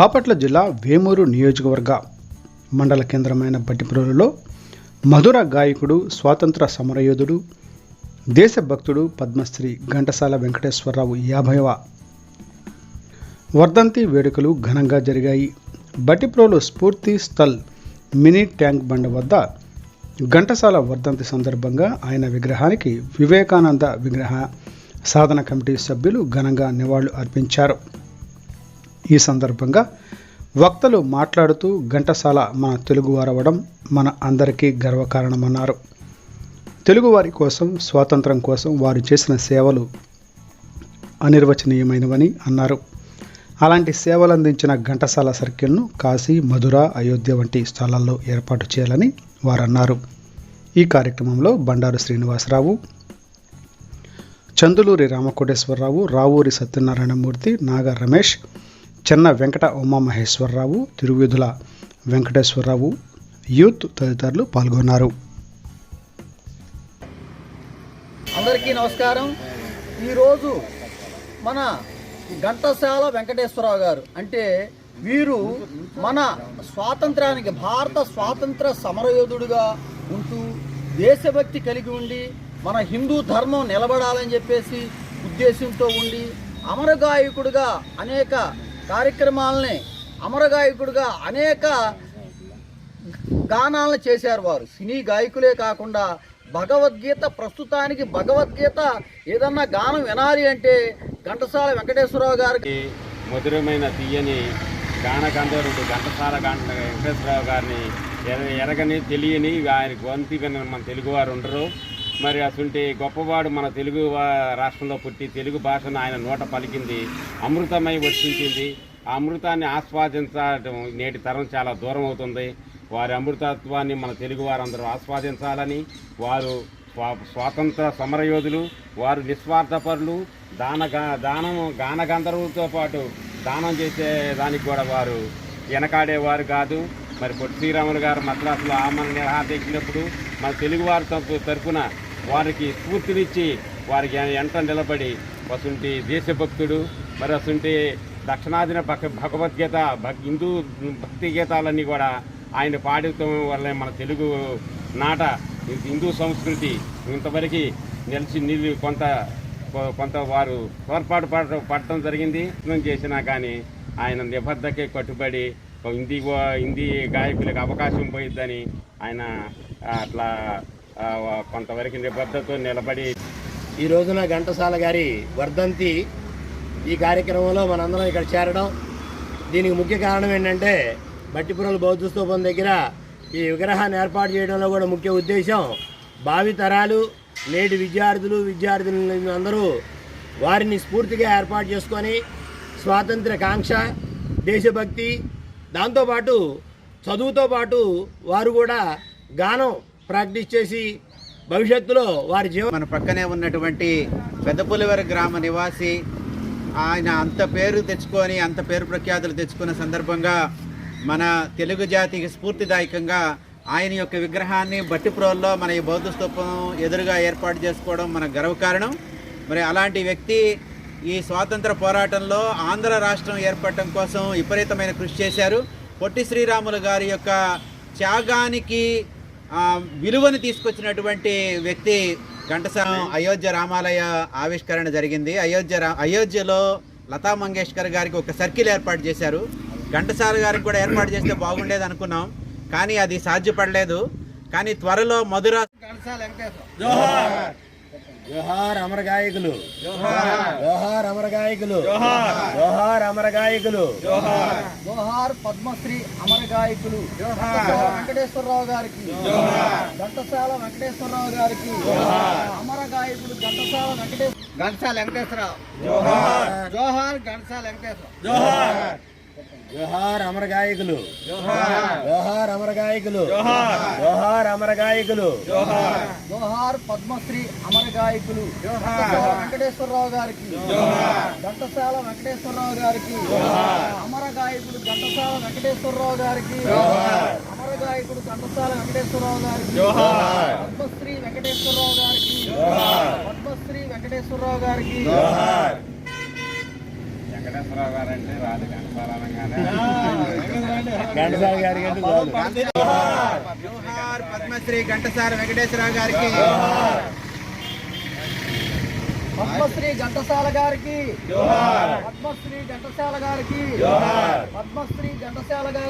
బాపట్ల జిల్లా వేమూరు నియోజకవర్గ మండల కేంద్రమైన బట్టిప్రోలులో మధుర గాయకుడు స్వాతంత్ర సమరయోధుడు దేశభక్తుడు పద్మశ్రీ ఘంటసాల వెంకటేశ్వరరావు యాభైవ వర్ధంతి వేడుకలు ఘనంగా జరిగాయి. బట్టిప్రోలు స్ఫూర్తి స్థల్ మినీ ట్యాంక్ బండ వద్ద ఘంటసాల వర్ధంతి సందర్భంగా ఆయన విగ్రహానికి వివేకానంద విగ్రహ సాధన కమిటీ సభ్యులు ఘనంగా నివాళులు అర్పించారు ఈ సందర్భంగా వక్తలు మాట్లాడుతూ ఘంటసాల మన తెలుగువారవడం మన అందరికీ గర్వకారణమన్నారు. తెలుగువారి కోసం స్వాతంత్రం కోసం వారు చేసిన సేవలు అనిర్వచనీయమైనవని అన్నారు. అలాంటి సేవలు అందించిన ఘంటసాల సర్కిల్ను కాశీ మధుర అయోధ్య వంటి స్థలాల్లో ఏర్పాటు చేయాలని వారన్నారు. ఈ కార్యక్రమంలో బండారు శ్రీనివాసరావు చందులూరి రామకోటేశ్వరరావు రావూరి సత్యనారాయణమూర్తి నాగ రమేష్ చెన్న వెంకట ఉమామహేశ్వరరావు తిరువిధుల వెంకటేశ్వరరావు యూత్ తదితరులు పాల్గొన్నారు. అందరికీ నమస్కారం. ఈరోజు మన ఘంటసాల వెంకటేశ్వరరావు గారు అంటే వీరు మన స్వాతంత్రానికి భారత స్వాతంత్ర సమరయోధుడుగా ఉంటూ దేశభక్తి కలిగి ఉండి మన హిందూ ధర్మం నిలబడాలని చెప్పేసి ఉద్దేశంతో ఉండి అమరగాయకుడుగా అనేక కార్యక్రమాలని అమరగాయకుడిగా అనేక గానాలను చేశారు వారు. సినీ గాయకులే కాకుండా భగవద్గీత ప్రస్తుతానికి భగవద్గీత ఏదన్నా గానం వినాలి అంటే ఘంటసాల వెంకటేశ్వరరావు గారికి మధురమైన తీయని గాన గంధర్వుడు ఘంటసాల గంట వెంకటేశ్వరరావు గారిని ఎరగని తెలియని ఆయన గొంతు మన తెలుగువారు ఉండరు. మరి అటువంటి గొప్పవాడు మన తెలుగు రాష్ట్రంలో పుట్టి తెలుగు భాషను ఆయన నోట పలికింది. అమృతమై వర్షించింది. ఆ అమృతాన్ని ఆస్వాదించడం నేటి తరం చాలా దూరం అవుతుంది. వారి అమృతత్వాన్ని మన తెలుగు వారందరూ ఆస్వాదించాలని వారు స్వా స్వాతంత్ర సమరయోధులు వారు నిస్వార్థపరులు దాన దానం గానగంధర్వులతో పాటు దానం చేసే దానికి కూడా వారు వెనకాడేవారు కాదు. మరి పొట్టి శ్రీరాములు గారు మద్రాసులో ఆమరణ నిరాదీక్షినప్పుడు మన తెలుగువారి తరపు తరపున వారికి స్ఫూర్తినిచ్చి వారికి ఎంట నిలబడి వసుంటి దేశభక్తుడు మరి అసుంటి దక్షిణాదిన భగ భగవద్గీత భక్ హిందూ భక్తి గీతాలన్నీ కూడా ఆయన పాడటం వల్లే మన తెలుగు నాట హిందూ సంస్కృతి ఇంతవరకు నిలిచి నిలి కొంత కొ- కొంత వారు తోడ్పాటు పడటం పడటం జరిగింది. ప్రయత్నం చేసినా కానీ ఆయన నిబద్ధకే కట్టుబడి హిందీ హిందీ గాయకులకు అవకాశం పోయిద్దని ఆయన అట్లా కొంతవరకు నిబద్ధతో నిలబడి ఈ రోజున ఘంటసాల గారి వర్ధంతి ఈ కార్యక్రమంలో మనందరం ఇక్కడ చేరడం. దీనికి ముఖ్య కారణం ఏంటంటే బట్టిపురల బౌద్ధ స్తూపం దగ్గర ఈ విగ్రహాన్ని ఏర్పాటు చేయడంలో కూడా ముఖ్య ఉద్దేశం భావి తరాలు నేటి విద్యార్థులు విద్యార్థులు అందరూ వారిని స్ఫూర్తిగా ఏర్పాటు చేసుకొని స్వాతంత్ర కాంక్ష దేశభక్తి దాంతోపాటు చదువుతో పాటు వారు కూడా గానం ప్రాక్టీస్ చేసి భవిష్యత్తులో వారి జీవన మన పక్కనే ఉన్నటువంటి పెద్దపులివర గ్రామ నివాసి ఆయన అంత పేరు తెచ్చుకొని అంత పేరు ప్రఖ్యాతులు తెచ్చుకున్న సందర్భంగా మన తెలుగు జాతికి స్ఫూర్తిదాయకంగా ఆయన యొక్క విగ్రహాన్ని బట్టిప్రోల్లో మన ఈ బౌద్ధ స్తూపం ఎదురుగా ఏర్పాటు చేసుకోవడం మన గర్వకారణం మరి అలాంటి వ్యక్తి ఈ స్వాతంత్ర పోరాటంలో ఆంధ్ర రాష్ట్రం ఏర్పడటం కోసం విపరీతమైన కృషి చేశారు. పొట్టి శ్రీరాములు గారి యొక్క త్యాగానికి విలువను తీసుకొచ్చినటువంటి వ్యక్తి ఘంటసాల అయోధ్య రామాలయ ఆవిష్కరణ జరిగింది. అయోధ్య రా అయోధ్యలో లతా మంగేష్కర్ గారికి ఒక సర్కిల్ ఏర్పాటు చేశారు. ఘంటసాల గారికి కూడా ఏర్పాటు చేస్తే బాగుండేది అనుకున్నాం. కానీ అది సాధ్యపడలేదు. కానీ త్వరలో మధుర ఘంటసాల వెంకటేశ్వర. జోహార్ అమర గాయకులు. జోహార్. అమర గాయకులు. జోహార్. అమర గాయకులు. జోహార్. పద్మశ్రీ అమర గాయకులు. వెంకటేశ్వరరావు గారికి. ఘంటసాల వెంకటేశ్వరరావు గారికి. అమర గాయకుడు ఘంటసాల వెంకటేశ్వర ఘంటసాల వెంకటేశ్వరరావు. జోహార్. ఘంటసాల వెంకటేశ్వర జోహార్. అమర గాయకులు జోహార్. అమర గాయకులు జోహార్. అమర గాయకులు జోహార్. పద్మశ్రీ అమర గాయకులు వెంకటేశ్వరరావు గారికి. ఘంటసాల వెంకటేశ్వరరావు గారికి. అమర గాయకుడు ఘంటసాల వెంకటేశ్వరరావు గారికి. అమర గాయకుడు ఘంటసాల వెంకటేశ్వరరావు గారికి. పద్మశ్రీ వెంకటేశ్వరరావు గారికి. పద్మశ్రీ వెంకటేశ్వరరావు గారికి. వెంకటేశ్వరరావు గారు అంటే రాదు. ఘంటసాల పద్మశ్రీ ఘంటసాల వెంకటేశ్వరరావు గారికి. పద్మశ్రీ ఘంటసాల గారికి. పద్మశ్రీ ఘంటసాల గారికి. పద్మశ్రీ ఘంటసాల గారికి.